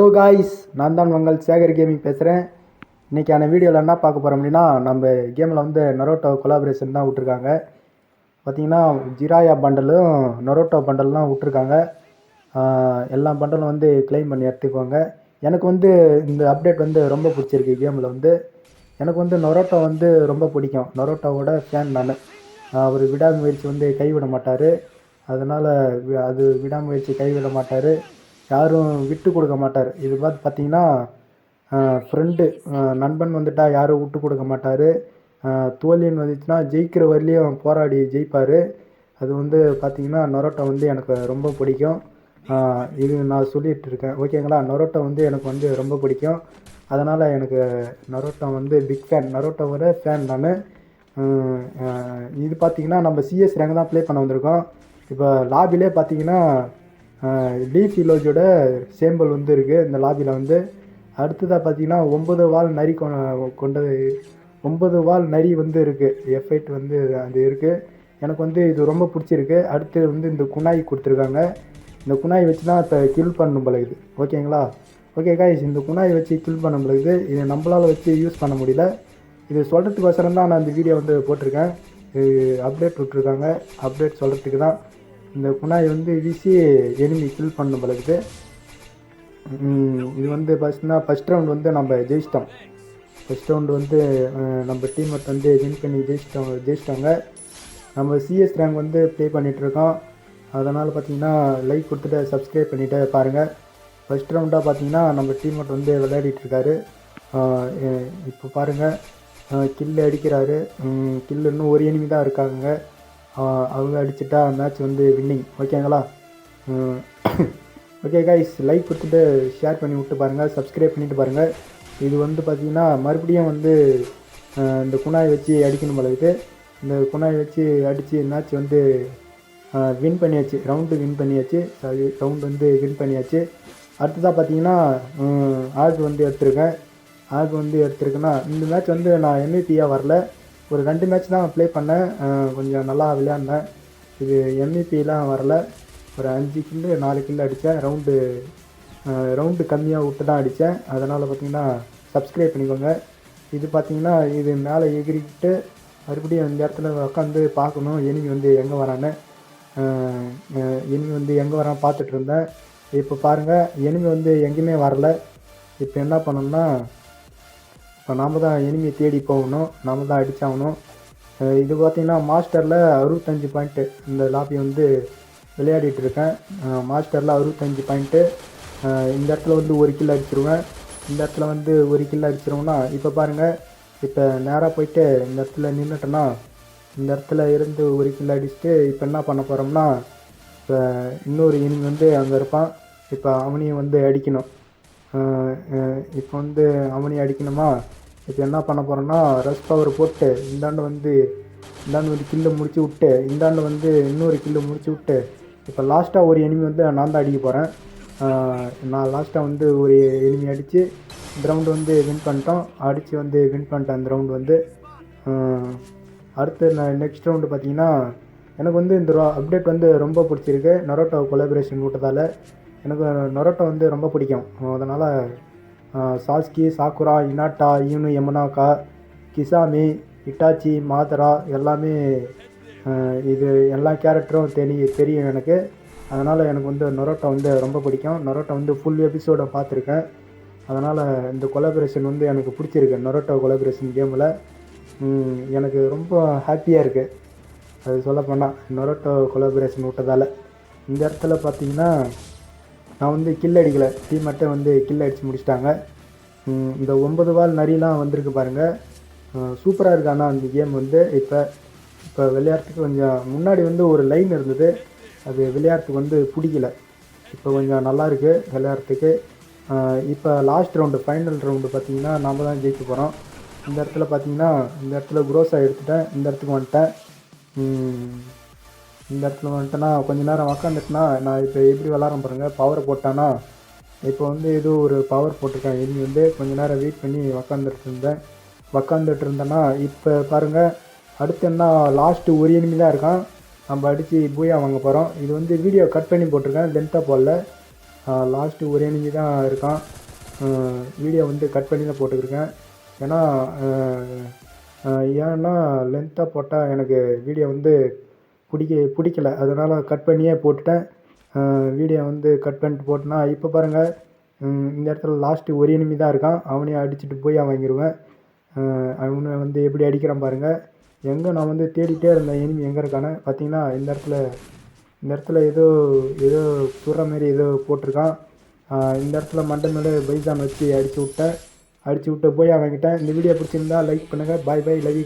Hello guys நான் தான் உங்கள் சேகர் கேமிங் பேசுகிறேன் இன்றைக்கான வீடியோவில் என்ன பார்க்க போகிறோம் அப்படின்னா நம்ம கேமில் வந்து நரோட்டோ கொலாபரேஷன் தான் விட்ருக்காங்க பார்த்தீங்கன்னா ஜிராயா பண்டலும் நரோட்டோ பண்டல்லாம் விட்ருக்காங்க எல்லா பண்டலும் வந்து க்ளைம் பண்ணி எடுத்துக்கோங்க. எனக்கு வந்து இந்த அப்டேட் வந்து ரொம்ப பிடிச்சிருக்கு கேமில் வந்து. எனக்கு வந்து நொரோட்டோ வந்து ரொம்ப பிடிக்கும். நொரோட்டோவோட ஃபேன் நான். அவர் விடாமுயற்சி வந்து கைவிட மாட்டார். அதனால் அது விடாமுயற்சி கைவிட மாட்டார். யாரும் விட்டு கொடுக்க மாட்டார். இது பார்த்து பார்த்தீங்கன்னா ஃப்ரெண்டு நண்பன் வந்துட்டா யாரும் விட்டு கொடுக்க மாட்டார். தோழின்னு வந்துச்சுன்னா ஜெயிக்கிற வரலையும் போராடி ஜெயிப்பார். அது வந்து பார்த்தீங்கன்னா நொரோட்டோ வந்து எனக்கு ரொம்ப பிடிக்கும். இது நான் சொல்லிகிட்டு இருக்கேன். ஓகேங்களா நொரோட்டோ வந்து எனக்கு வந்து ரொம்ப பிடிக்கும். அதனால் எனக்கு நரோட்டோ வந்து பிக் ஃபேன் நரோட்டோவோட ஃபேன் நான். இது பார்த்திங்கன்னா நம்ம சிஎஸ் ரேங்க் தான் ப்ளே பண்ண வந்திருக்கோம். இப்போ லாபிலே பார்த்தீங்கன்னா டிசி லோஜோட சேம்பல் வந்து இருக்குது இந்த லாபியில் வந்து அடுத்ததாக பார்த்தீங்கன்னா ஒம்பது வால் நரி கொ- கொண்டது ஒன்பது வால் நரி வந்து இருக்குது எஃபெக்ட் வந்து அது இருக்குது எனக்கு வந்து இது ரொம்ப பிடிச்சிருக்கு. அடுத்து வந்து இந்த குணாய் கொடுத்துருக்காங்க. இந்த குணாய் வச்சு தான் இப்போ கில் பண்ணும் பழகுது இது ஓகேங்களா ஓகே காய்ஸ் இந்த குணாய் வச்சு கில் பண்ண பழகுது இது நம்மளால் வச்சு யூஸ் பண்ண முடியல. இது சொல்கிறதுக்கோசரம் தான் நான் இந்த வீடியோ வந்து போட்டிருக்கேன். இது அப்டேட் விட்ருக்காங்க அப்டேட் சொல்கிறதுக்கு தான். இந்த குணாய் வந்து வீசி எனிமி கில் பண்ணும் போல இது வந்து ஃபஸ்ட்னா ஃபஸ்ட் ரவுண்ட் வந்து நம்ம ஜெயிச்சிட்டோம். ஃபஸ்ட் ரவுண்டு வந்து நம்ம டீம் வந்து வின் பண்ணி ஜெயிச்சிட்டோம் ஜெயிச்சிட்டாங்க. நம்ம சிஎஸ் ரேங்க் வந்து ப்ளே பண்ணிகிட்ருக்கோம் அதனால் பார்த்தீங்கன்னா லைக் கொடுத்துட்டு சப்ஸ்கிரைப் பண்ணிவிட்டு பாருங்கள் ஃபஸ்ட் ரவுண்டாக பார்த்தீங்கன்னா நம்ம டீம் வந்து விளையாடிட்டுருக்காரு இப்போ பாருங்கள் கில்லு அடிக்கிறாரு. கில்லு இன்னும் ஒரு எனிமி தான் இருக்காங்க. அவங்க அடிச்சுட்டா மேட்ச் வந்து வின்னிங் ஓகேங்களா ஓகே கைஸ் லைக் கொடுத்துட்டு ஷேர் பண்ணி விட்டு பாருங்கள் சப்ஸ்கிரைப் பண்ணிட்டு பாருங்கள் இது வந்து பார்த்திங்கன்னா மறுபடியும் வந்து இந்த குணாய் வச்சு அடிக்கணும் போல இருக்கு. இந்த குணாய் வச்சு அடித்து மேட்ச் வந்து வின் பண்ணியாச்சு. ரவுண்டு வின் பண்ணியாச்சு. சாரி ரவுண்டு வந்து வின் பண்ணியாச்சு. அடுத்ததாக பார்த்தீங்கன்னா ஆர்க் வந்து எடுத்திருக்கேன். ஆர்க் வந்து எடுத்திருக்கேன்னா இந்த மேட்ச் வந்து நான் எம்இபியாக வரல. ஒரு ரெண்டு மேட்ச் தான் ப்ளே பண்ணேன். கொஞ்சம் நல்லா விளையாடினேன். இது எம்இபிலாம் வரல. ஒரு அஞ்சு கில்லு நாலு கில்லு அடித்தேன் ரவுண்டு ரவுண்டு கம்மியாக விட்டு தான் அடித்தேன் அதனால் பார்த்தீங்கன்னா சப்ஸ்கிரைப் பண்ணிக்கோங்க. இது பார்த்தீங்கன்னா இது மேலே எகிரிக்கிட்டு மறுபடியும் இந்த இடத்துல உட்காந்து பார்க்கணும். எனிமி வந்து எங்கே வரான்னு. எனிமி வந்து எங்கே வரான்னு பார்த்துட்டு இருந்தேன். இப்போ பாருங்கள் எனிமி வந்து எங்கேயுமே வரல. இப்போ என்ன பண்ணணும்னா இப்போ நாம் தான் எனிமியை தேடி போகணும் நாம தான் அடித்தாகணும் இது பார்த்திங்கன்னா மாஸ்டரில் அறுபத்தஞ்சு பாயிண்ட்டு இந்த லாபி வந்து விளையாடிட்டு இருக்கேன். மாஸ்டரில் அறுபத்தஞ்சு பாயிண்ட்டு இந்த இடத்துல வந்து ஒரு கில் அடிச்சிருவேன். இந்த இடத்துல வந்து ஒரு கில் அடிச்சிருவோம்னா இப்போ பாருங்கள் இப்போ நேராக போயிட்டு இந்த இடத்துல நின்றுட்டேன்னா இந்த இடத்துல இருந்து ஒரு கில் அடிச்சுட்டு இப்போ என்ன பண்ண போகிறோம்னா இப்போ இன்னொரு இனிமி வந்து அங்கே இருப்பான். இப்போ அவனையும் வந்து அடிக்கணும். இப்போ வந்து அவனையும் அடிக்கணுமா? இப்போ என்ன பண்ண போகிறோன்னா ரஷ் பவர் போட்டு இந்தாண்டு வந்து இந்தாண்டு வந்து கில்லு முடிச்சு விட்டு இந்தாண்டு வந்து இன்னொரு கில்லு முடிச்சு விட்டு இப்போ லாஸ்ட்டாக ஒரு எனிமி வந்து நான் தான் அடிக்க போகிறேன் நான் லாஸ்ட்டாக வந்து ஒரு எனிமி அடித்து இந்த ரவுண்டு வந்து வின் பண்ணிட்டோம். அடித்து வந்து வின் பண்ணிட்டேன் அந்த ரவுண்டு வந்து அடுத்து நான் நெக்ஸ்ட் ரவுண்டு பார்த்தீங்கன்னா எனக்கு வந்து இந்த அப்டேட் வந்து ரொம்ப பிடிச்சிருக்கு. நரோட்டோ கொலாபரேஷன் விட்டதால் எனக்கு நொரோட்டோ வந்து ரொம்ப பிடிக்கும். அதனால் Sasuke Sakura Hinata Ino யமுனாக்கா Kisame Itachi Madara எல்லாமே இது எல்லா கேரக்டரும் தெரி தெரியும் எனக்கு. அதனால் எனக்கு வந்து நொரோட்டோ வந்து ரொம்ப பிடிக்கும். நொரோட்டோ வந்து ஃபுல் எபிசோடை பார்த்துருக்கேன். அதனால் இந்த கொலாபரேஷன் வந்து எனக்கு பிடிச்சிருக்கு. நொரோட்டோ கொலாபரேஷன் கேமில் எனக்கு ரொம்ப ஹாப்பியாக இருக்குது அது சொல்லப்போனால் நொரோட்டோ கொலாபரேஷன் விட்டதால். இந்த இடத்துல பார்த்தீங்கன்னா நான் வந்து கில் அடிக்கலை. டீம் மட்டும் வந்து கில் அடித்து முடிச்சிட்டாங்க. இந்த ஒன்பது வால் நரிலாம் வந்திருக்கு பாருங்கள் சூப்பராக இருக்குது ஆனால் அந்த கேம் வந்து. இப்போ இப்போ விளையாடுறதுக்கு கொஞ்சம் முன்னாடி வந்து ஒரு லைன் இருந்தது. அது விளையாடுறதுக்கு வந்து பிடிக்கல. இப்போ கொஞ்சம் நல்லா இருக்குது விளையாடுறதுக்கு. இப்போ லாஸ்ட் ரவுண்டு ஃபைனல் ரவுண்டு பார்த்திங்கன்னா நாம் தான் ஜெயிக்க போகிறோம் இந்த இடத்துல பார்த்திங்கன்னா இந்த இடத்துல குரோஸாக எடுத்துட்டேன். இந்த இடத்துக்கு வந்துட்டேன். இந்த இடத்துல வந்துட்டுனா கொஞ்ச நேரம் உக்காந்துட்டுனா நான் இப்போ எப்படி விளாட்றேன் பாருங்கள் பவரை போட்டானா இப்போ வந்து ஏதோ ஒரு பவர் போட்டிருக்கேன். இனி வந்து கொஞ்ச நேரம் வெயிட் பண்ணி உக்காந்துட்டு இருந்தேன். உக்காந்துட்டு இருந்தேன்னா இப்போ பாருங்கள் அடுத்து என்ன லாஸ்ட்டு ஒரு எனிமி தான் இருக்கான். நம்ம அடித்து பூயா வாங்க போகிறோம் இது வந்து வீடியோ கட் பண்ணி போட்டிருக்கேன் லென்த்தாக போடல. லாஸ்ட்டு ஒரு எனிமி தான் இருக்கான். வீடியோ வந்து கட் பண்ணி தான் போட்டுக்கிருக்கேன். ஏன்னா ஏன்னா லென்த்தாக போட்டால் எனக்கு வீடியோ வந்து பிடிக்க பிடிக்கல. அதனால் கட் பண்ணியே போட்டுட்டேன். வீடியோ வந்து கட் பண்ணிட்டு போட்டேன்னா இப்போ பாருங்கள் இந்த இடத்துல லாஸ்ட்டு ஒரு enemy தான் இருக்கான். அவனையும் அடிச்சுட்டு போய் அவன் வாங்கிடுவேன் அவனை வந்து எப்படி அடிக்கிறான் பாருங்கள் எங்கே நான் வந்து தேடிட்டே இருந்தேன் enemy எங்கே இருக்கான்னு பார்த்தீங்கன்னா இந்த இடத்துல இந்த இடத்துல ஏதோ ஏதோ சுடுற மாதிரி ஏதோ போட்டிருக்கான். இந்த இடத்துல மண்டை மேலே பைசான் வச்சு அடிச்சு விட்டேன். அடிச்சு விட்டு போய் அவன்கிட்ட இந்த வீடியோ பிடிச்சிருந்தா லைக் பண்ணுங்கள் பாய் பாய் லவ் யூ